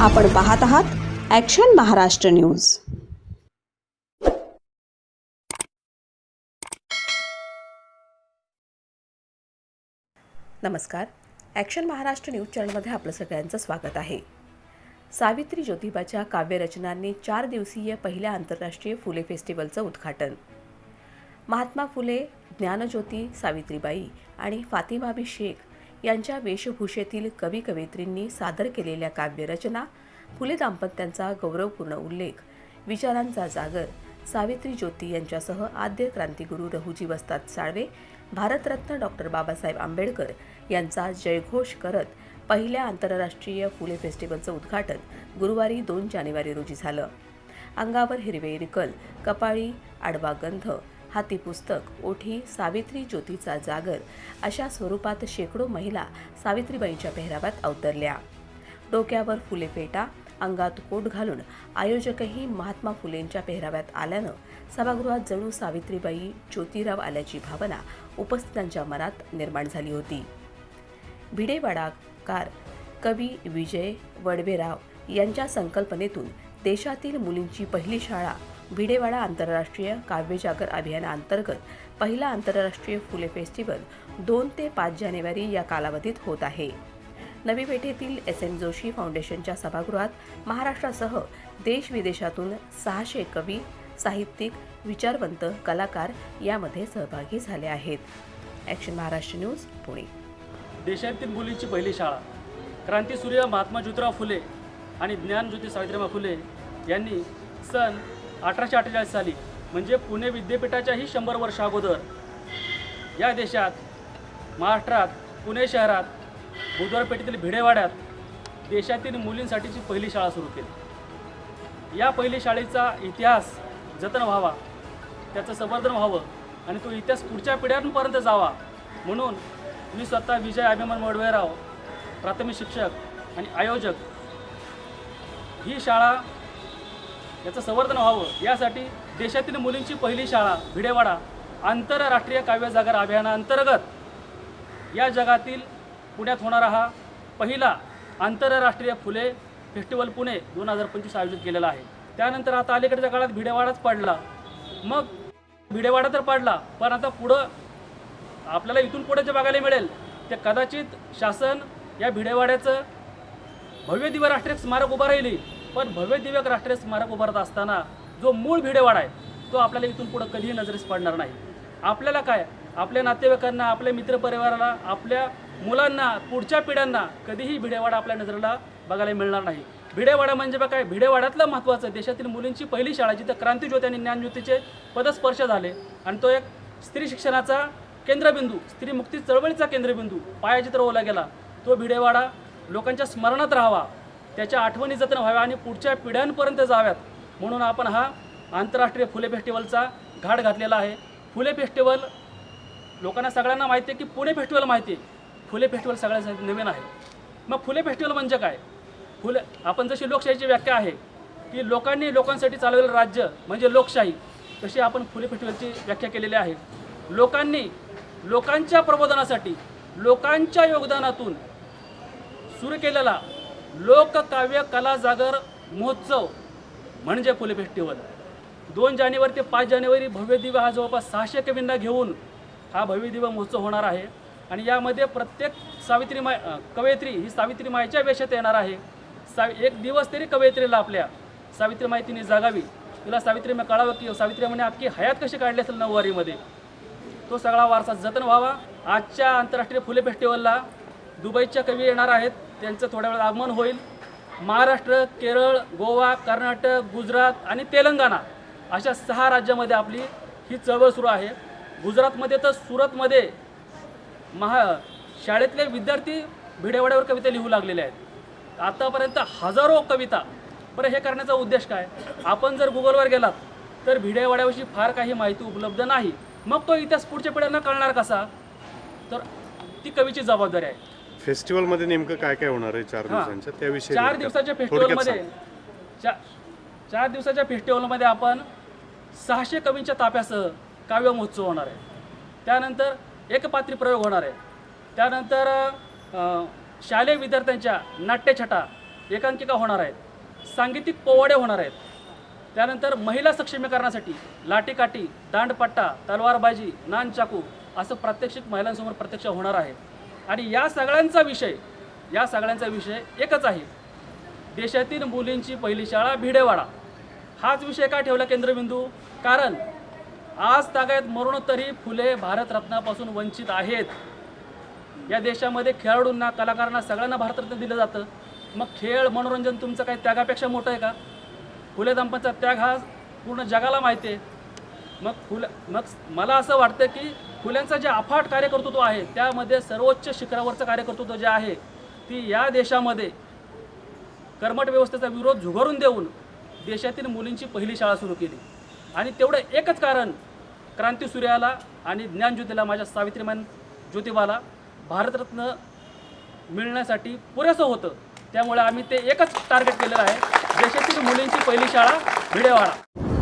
आपण पाहत आहात ॲक्शन महाराष्ट्र न्यूज नमस्कार. ॲक्शन महाराष्ट्र न्यूज चॅनलमध्ये आपलं सगळ्यांचं स्वागत आहे. सावित्री ज्योतिबाच्या काव्यरचनांनी चार दिवसीय पहिल्या आंतरराष्ट्रीय फुले फेस्टिवलचं उद्घाटन. महात्मा फुले ज्ञानज्योती सावित्रीबाई आणि फातिमाबी शेख यांच्या वेशभूषेतील कवी कवयित्रींनी सादर केलेल्या काव्यरचना फुले दाम्पत्यांचा गौरवपूर्ण उल्लेख विचारांचा जागर सावित्री ज्योती यांच्यासह आद्य क्रांतिगुरू रहुजी वस्ताद साळवे भारतरत्न डॉक्टर बाबासाहेब आंबेडकर यांचा जयघोष करत पहिल्या आंतरराष्ट्रीय फुले फेस्टिवलचं उद्घाटन गुरुवारी दोन जानेवारी रोजी झालं. अंगावर हिरवे रिकल कपाळी आडवा गंध हाती पुस्तक ओठी सावित्री ज्योतीचा जागर अशा स्वरूपात शेकडो महिला सावित्रीबाईंच्या पेहरावात अवतरल्या. डोक्यावर फुले फेटा अंगात कोट घालून आयोजकही महात्मा फुलेंच्या पेहराव्यात आल्यानं सभागृहात जणू सावित्रीबाई ज्योतिराव आल्याची भावना उपस्थितांच्या मनात निर्माण झाली होती. भिडेवाडाकार कवी विजय वडवेराव यांच्या संकल्पनेतून देशातील मुलींची पहिली शाळा भिडेवाडा आंतरराष्ट्रीय काव्यजागर अभियानाअंतर्गत पहिला आंतरराष्ट्रीय फुले फेस्टिवल दोन ते पाच जानेवारी या कालावधीत होत आहे. नवी पेठेतील एस एम जोशी फाउंडेशनच्या सभागृहात महाराष्ट्रासह देश विदेशातून सहाशे कवी साहित्यिक विचारवंत कलाकार यामध्ये सहभागी झाले आहेत. ॲक्शन महाराष्ट्र न्यूज पुणे देशातील मुलींची पहिली शाळा क्रांतीसूर्य महात्मा ज्योतिराव फुले आणि ज्ञान ज्योती सावित्रीबाई फुले यांनी सन अठराशे अठ्ठेचाळीस साली म्हणजे पुणे विद्यापीठाच्याही शंभर वर्ष अगोदर. या देशात महाराष्ट्रात पुणे शहरात बुधवारपेठेतील भिडेवाड्यात देशातील मुलींसाठीची पहिली शाळा सुरू केली. या पहिली शाळेचा इतिहास जतन व्हावा त्याचं संवर्धन व्हावं आणि तो इतिहास पुढच्या पिढ्यांपर्यंत जावा म्हणून मी स्वतः विजय अभिमान मडवेराव प्राथमिक शिक्षक आणि आयोजक ही शाळा याचं संवर्धन व्हावं. यासाठी देशातील मुलींची पहिली शाळा भिडेवाडा आंतरराष्ट्रीय काव्य जागर अभियानाअंतर्गत या जगातील पुण्यात होणारा हा पहिला आंतरराष्ट्रीय फुले फेस्टिवल पुणे दोन हजार पंचवीस आयोजित केलेला आहे. त्यानंतर आता अलीकडच्या काळात भिडेवाडाच पडला. मग भिडेवाडा तर पडला पण आता पुढं आपल्याला इथून पुढे जे बघायला मिळेल ते कदाचित शासन या भिडेवाड्याचं भव्य दिवराष्ट्रीय स्मारक उभं राहिली. पण भव्य दिव्यक राष्ट्रीय स्मारक उभारत असताना जो मूळ भिडेवाडा आहे तो आपल्याला इथून पुढं कधीही नजरेस पडणार नाही. आपल्याला काय? आपल्या नातेवाईकांना आपल्या मित्रपरिवाराला आपल्या मुलांना पुढच्या पिढ्यांना कधीही भिडेवाडा आपल्या नजरेला बघायला मिळणार नाही. भिडेवाडा म्हणजे बघा काय? भिडेवाड्यातलं महत्त्वाचं देशातील मुलींची पहिली शाळा जिथं क्रांतीज्योती आणि ज्ञानज्योतीचे पदस्पर्श झाले आणि तो एक स्त्री शिक्षणाचा केंद्रबिंदू स्त्री मुक्ती चळवळीचा केंद्रबिंदू पायाचित्र ओला गेला. तो भिडेवाडा लोकांच्या स्मरणात राहावा. त्याच्या आठवणी जतन व्हाव्या आणि पुढच्या पिढ्यांपर्यंत जाव्यात. म्हणून आपण हा आंतरराष्ट्रीय फुले फेस्टिवलचा घाट घातलेला आहे. फुले फेस्टिवल लोकांना सगळ्यांना माहिती आहे की पुणे फेस्टिवल माहिती आहे. फुले फेस्टिवल सगळ्यांसाठी नवीन आहे. मग फुले फेस्टिवल म्हणजे काय? फुले आपण जशी लोकशाहीची व्याख्या आहे की लोकांनी लोकांसाठी चालवलेलं राज्य म्हणजे लोकशाही तशी आपण फुले फेस्टिवलची व्याख्या केलेली आहे. लोकांनी लोकांच्या प्रबोधनासाठी लोकांच्या योगदानातून सुरू केलेला लोककाव्य कला जागर महोत्सव म्हणजे फुले फेस्टिवल. दोन जानेवारी ते पाच जानेवारी भव्य दिव्य हा जवळपास सहाशे कवींना घेऊन हा भव्य दिव्य महोत्सव होणार आहे. आणि यामध्ये प्रत्येक सावित्री माय कवयित्री ही सावित्री मायच्या वेशात येणार आहे. सा एक दिवस तरी कवयित्रीला आपल्या सावित्री माय तिने जागावी. तिला सावित्री मी कळावं की सावित्री म्हणे अख्खी हयात कशी काढली असेल नऊवारीमध्ये? तो सगळा वारसा जतन व्हावा. आजच्या आंतरराष्ट्रीय फुले फेस्टिवलला दुबईच्या कवी येणार आहेत. त्यांचं थोड्या वेळात आगमन होईल. महाराष्ट्र केरळ गोवा कर्नाटक गुजरात आणि तेलंगणा अशा सहा राज्यामध्ये आपली ही चळवळ सुरू आहे. गुजरातमध्ये तर सुरतमध्ये महा शाळेतले विद्यार्थी भिडेवाड्यावर कविता लिहू लागलेले आहेत. आतापर्यंत हजारो कविता. बरं हे करण्याचा उद्देश काय? आपण जर गुगलवर गेलात तर भिडेवाड्याविषयी फार काही माहिती उपलब्ध नाही. मग तो इतिहास पुढच्या पिढ्यांना कळणार कसा? तर ती कवीची जबाबदारी आहे. फेस्टिवलमध्ये नेमकं काय काय होणार आहे चार. दिवसांच्या? त्याविषयी चार दिवसाच्या फेस्टिवलमध्ये. चा चार दिवसाच्या फेस्टिवलमध्ये आपण सहाशे कवींच्या ताफ्यासह काव्य महोत्सव होणार आहे. त्यानंतर एकपात्री प्रयोग होणार आहे. त्यानंतर शालेय विद्यार्थ्यांच्या नाट्यछटा एकांकिका होणार आहेत. सांगीतिक पोवाडे होणार आहेत. त्यानंतर महिला सक्षमीकरणासाठी लाठीकाठी दांडपट्टा तलवारबाजी नान चाकू असं प्रात्यक्षिक महिलांसमोर प्रत्यक्ष होणार आहे. आणि या सगळ्यांचा विषय या सगळ्यांचा विषय एकच आहे. देशातील मुलींची पहिली शाळा भिडेवाडा. हाच विषय का ठेवला केंद्रबिंदू? कारण आज तागायत मरणोत्तरी फुले भारतरत्नापासून वंचित आहेत. या देशामध्ये खेळाडूंना कलाकारांना सगळ्यांना भारतरत्न दिलं जातं. मग खेळ मनोरंजन तुमचं काही त्यागापेक्षा मोठं आहे का? फुले दंपतीचा त्याग हा पूर्ण जगाला माहिती आहे. मग फुल मग मला असं वाटतं की फुल्यांचा जे अफाट कार्यकर्तृत्व आहे त्यामध्ये सर्वोच्च शिखरावरचं कार्यकर्तृत्व जे आहे ती या देशामध्ये कर्मट व्यवस्थेचा विरोध झुगारून देऊन देशातील मुलींची पहिली शाळा सुरू केली. आणि तेवढं एकच कारण क्रांती सूर्याला आणि ज्ञानज्योतीला माझ्या सावित्रीमान ज्योतिबाला भारतरत्न मिळण्यासाठी पुरेसं होतं. त्यामुळे आम्ही ते एकच टार्गेट केलेलं आहे देशातील मुलींची पहिली शाळा भिडेवाडा